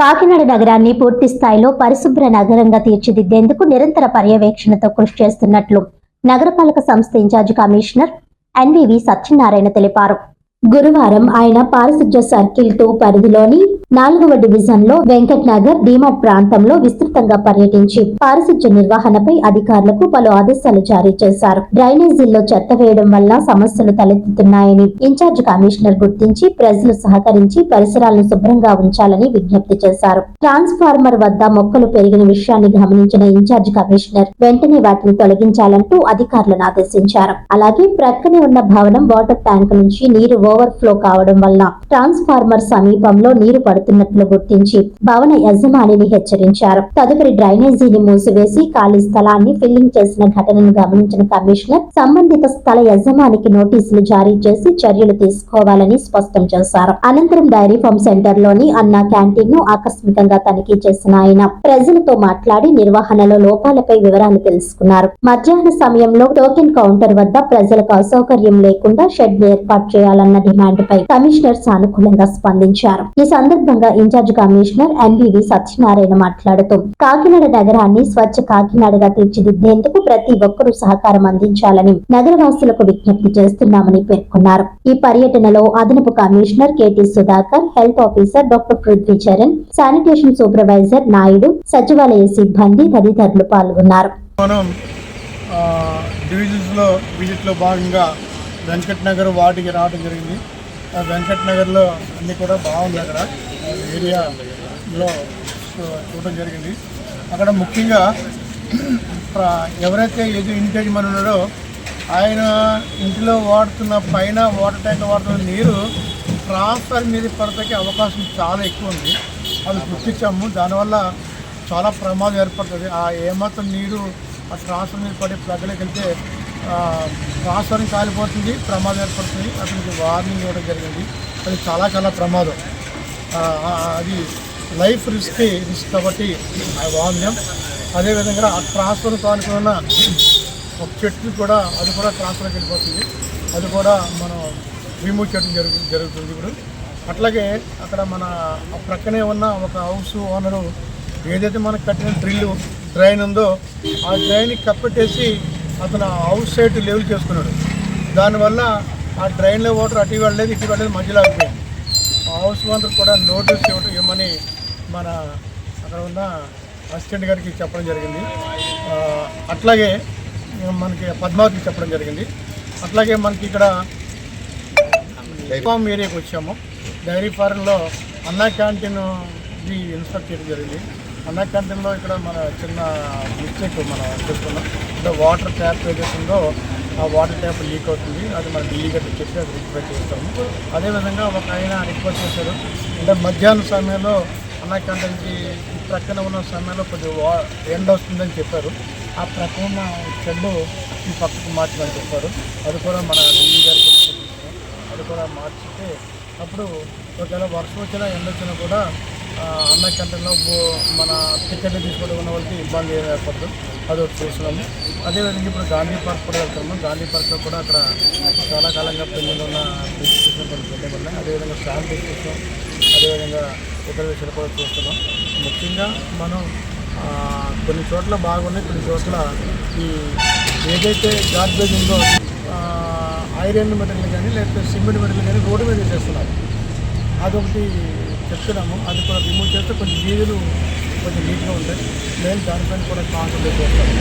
కాకినాడ నగరాన్ని పూర్తి స్థాయిలో పరిశుభ్ర నగరంగా తీర్చిదిద్దేందుకు నిరంతర పర్యవేక్షణతో కృషి చేస్తున్నట్లు నగరపాలక సంస్థ ఇన్ఛార్జ్ కమిషనర్ ఎన్వివి సత్యనారాయణ తెలిపారు. గురువారం ఆయన పారిశుధ్య సర్కిల్ టూ పరిధిలోని నాలుగవ డివిజన్లో వెంకట్ నగర్ డిమార్ట్ ప్రాంతంలో విస్తృతంగా పర్యటించి పారిశుధ్య నిర్వహణపై అధికారులకు పలు ఆదేశాలు జారీ చేశారు. డ్రైనేజీల్లో చెత్త వేయడం వల్ల సమస్యలు తలెత్తుతున్నాయని ఇన్ఛార్జ్ కమిషనర్ గుర్తించి ప్రజలు సహకరించి పరిసరాలను శుభ్రంగా ఉంచాలని విజ్ఞప్తి చేశారు. ట్రాన్స్ఫార్మర్ వద్ద మొక్కలు పెరిగిన విషయాన్ని గమనించిన ఇన్ఛార్జ్ కమిషనర్ వెంటనే వాటిని తొలగించాలంటూ అధికారులను ఆదేశించారు. అలాగే ప్రక్కనే ఉన్న భవనం వాటర్ ట్యాంక్ నుంచి నీరు ఓవర్ ఫ్లో కావడం వల్ల ట్రాన్స్ఫార్మర్ సమీపంలో నీరు పడుతున్నట్లు గుర్తించి భవన యజమానిని హెచ్చరించారు. తదుపరి డ్రైనేజీని మూసివేసి ఖాళీ స్థలాన్ని ఫిల్లింగ్ చేసిన ఘటనను గమనించిన కమిషనర్ సంబంధిత స్థల యజమానికి నోటీసులు జారీ చేసి చర్యలు తీసుకోవాలని స్పష్టం చేశారు. అనంతరం డైరీ ఫార్మ్ సెంటర్లోని అన్నా క్యాంటీన్ను ఆకస్మికంగా తనిఖీ చేసిన ఆయన ప్రజలతో మాట్లాడి నిర్వహణలో లోపాలపై వివరాలు తెలుసుకున్నారు. మధ్యాహ్న సమయంలో టోకెన్ కౌంటర్ వద్ద ప్రజలకు అసౌకర్యం లేకుండా షెడ్ ఏర్పాటు చేయాలన్న డిమాండ్ పై కమిషనర్ సానుకూలంగా స్పందించారు. ఈ సందర్భంగా ఇన్ఛార్జ్ కమిషనర్ ఎన్బివి సత్యనారాయణ మాట్లాడుతూ కాకినాడ నగరాన్ని స్వచ్ఛ కాకినాడగా తీర్చిదిద్దేందుకు ప్రతి ఒక్కరూ సహకారం అందించాలని నగరవాసులకు విజ్ఞప్తి చేస్తున్నామని పేర్కొన్నారు. ఈ పర్యటనలో అదనపు commissioner KT Sudhakar health officer doctor Prithvi Charan sanitation supervisor Naidu సచివాలయ సిబ్బంది తదితరులు పాల్గొన్నారు. మనం డివిజన్స్లో విజిట్లో భాగంగా వెంకట్ నగర్ వాటికి రావడం జరిగింది. ఆ వెంకట్ నగర్లో అన్నీ కూడా బాగుంది అక్కడ. ఏరియాలో చూ- చూడడం జరిగింది. అక్కడ ముఖ్యంగా ప్ర- ఎవరైతే ఎదు ఇంటి మన ఉన్నాడో ఆయన ఇంటిలో వాడుతున్న పైన వాటర్ ట్యాంక్ వాడుతున్న నీరు ట్రాన్స్ఫర్ మీద పడతాకి అవకాశం చాలా ఎక్కువ ఉంది. అది గుర్తించాము. దానివల్ల చాలా ప్రమాదం ఏర్పడుతుంది. ఆ ఏమాత్రం నీరు ఆ ట్రాన్స్ఫర్ మీద పడే ప్రజలకు వెళ్తే ట్రాన్స్ఫర్ని కాలిపోతుంది ప్రమాదం ఏర్పడుతుంది. అతనికి వార్నింగ్ ఇవ్వడం జరిగింది. అది చాలా చాలా ప్రమాదం. అది లైఫ్ రిస్క్ రిస్క్ కాబట్టి ఆ అదేవిధంగా ఆ ట్రాన్స్ఫర్ కానుకున్న ఒక చెట్టు కూడా అది కూడా ట్రాన్స్ఫర్కి వెళ్ళిపోతుంది. అది కూడా మనం రిమూవ్ చేయడం జరుగు జరుగుతుంది ఇప్పుడు. అట్లాగే అక్కడ మన ప్రక్కనే ఉన్న ఒక హౌస్ ఓనరు ఏదైతే మనకు కట్టిన డ్రిల్ డ్రైన్ ఉందో ఆ డ్రైన్ కప్పెట్టేసి అతను హౌస్ సైడ్ లెవెల్ చేసుకున్నాడు. దానివల్ల ఆ డ్రైన్లో వాటర్ అటు వెళ్ళలేదు ఇటు వెళ్ళలేదు మధ్యలో ఆగిపోయింది. ఆ హౌస్ ఓనర్ కూడా నోటీస్ ఇవ్వడం ఇవ్వమని మన అక్కడ ఉన్న అసిస్టెంట్ గారికి చెప్పడం జరిగింది. అట్లాగే మనకి పద్మావతికి చెప్పడం జరిగింది. అట్లాగే మనకి ఇక్కడ ఫామ్ ఏరియాకి వచ్చాము. డైరీ ఫారంలో అన్నా క్యాంటీన్ ఇన్స్పెక్ట్ చేయడం జరిగింది. అన్న క్యాంటీన్లో ఇక్కడ మన చిన్న మిస్టేక్ మనం చేసుకున్నాం అంటే వాటర్ ట్యాప్ ఏదైతుందో ఆ వాటర్ ట్యాప్ లీక్ అవుతుంది. అది మన ఢిల్లీగా తెచ్చేసి అది రిక్వైర్ చేస్తాము. అదేవిధంగా ఒక ఆయన రిక్వెస్ట్ చేశారు. అంటే మధ్యాహ్నం సమయంలో అన్న క్యాంటీన్కి ప్రక్కన ఉన్న సమయంలో కొద్దిగా వా ఎండ వస్తుందని చెప్పారు. ఆ ప్రక్కన ఉన్న చెడ్డు ఈ పక్కకు మార్చమని చెప్పారు. అది కూడా మన ఢిల్లీ గారికి అది కూడా మార్చితే అప్పుడు ఒకవేళ వర్షం వచ్చినా ఎండ వచ్చినా కూడా అన్న కంటలో మన టికెట్ తీసుకోవడం ఉన్న వాళ్ళకి ఇబ్బంది ఏం ఏర్పడదు. అది ఒకటి చూస్తున్నాము. అదేవిధంగా ఇప్పుడు గాంధీ పార్క్ కూడా వెళ్తాము గాంధీ పార్క్లో కూడా అక్కడ చాలా కాలంగా పెళ్ళిలో ఉన్న రిజిస్ట్రేషన్ కొన్ని పెట్టే ఉన్నాయి. అదేవిధంగా శాంతి చూస్తాం అదేవిధంగా ఇతర విషయాలు కూడా చూస్తున్నాం. ముఖ్యంగా మనం కొన్ని చోట్ల బాగున్నాయి కొన్ని చోట్ల ఈ ఏదైతే గార్బేజ్ ఉందో ఐరన్ మెటీరియల్ కానీ లేకపోతే సిమెంట్ మెటీరియల్ కానీ రోడ్డు మీద వేసేస్తున్నారు. అదొకటి చెప్తున్నాము. అది కూడా రిమూవ్ చేస్తే కొంచెం వీధులు కొంచెం నీట్గా ఉంటాయి. మేము దానిపైన కూడా కాన్సన్ట్రేట్ చేస్తాము.